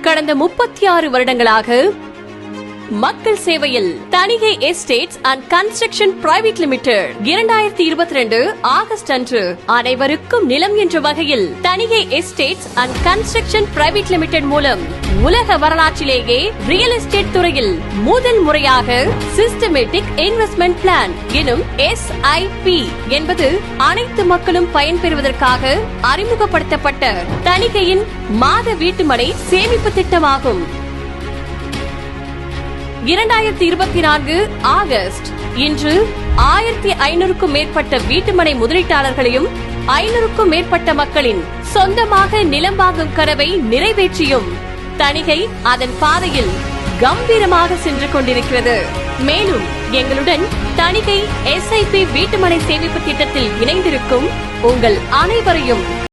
கடந்த முப்பத்தி ஆறு வருடங்களாக மக்கள் சேவையில் Thanigai estates and construction private limited. இரண்டாயிரத்தி இருபத்தி ரெண்டு ஆகஸ்ட் அன்று அனைவருக்கும் நிலம் என்ற வகையில் Thanigai estates and construction private limited மூலம் உலக வரலாற்றிலேயே ரியல் எஸ்டேட் துறையில் முதல் முறையாக சிஸ்டமேட்டிக் இன்வெஸ்ட்மெண்ட் பிளான் எனும் எஸ்ஐபி என்பது அனைத்து மக்களும் பயன்பெறுவதற்காக அறிமுகப்படுத்தப்பட்ட தணிகையின் மாத வீட்டுமனை சேமிப்பு திட்டமாகும். இரண்டாயிரத்தி இருபத்தி நான்கு ஆகஸ்ட். இன்று ஆயிரத்தி ஐநூறுக்கும் மேற்பட்ட வீட்டுமனை முதலீட்டாளர்களையும் ஐநூறுக்கும் மேற்பட்ட மக்களின் சொந்தமாக நிலம் வாங்கும் கனவை நிறைவேற்றியும் தணிகை அதன் பாதையில் கம்பீரமாக சென்று கொண்டிருக்கிறது. மேலும் எங்களுடன் தணிகை எஸ்ஐபி வீட்டுமனை சேமிப்பு திட்டத்தில் இணைந்திருக்கும் உங்கள் அனைவரையும்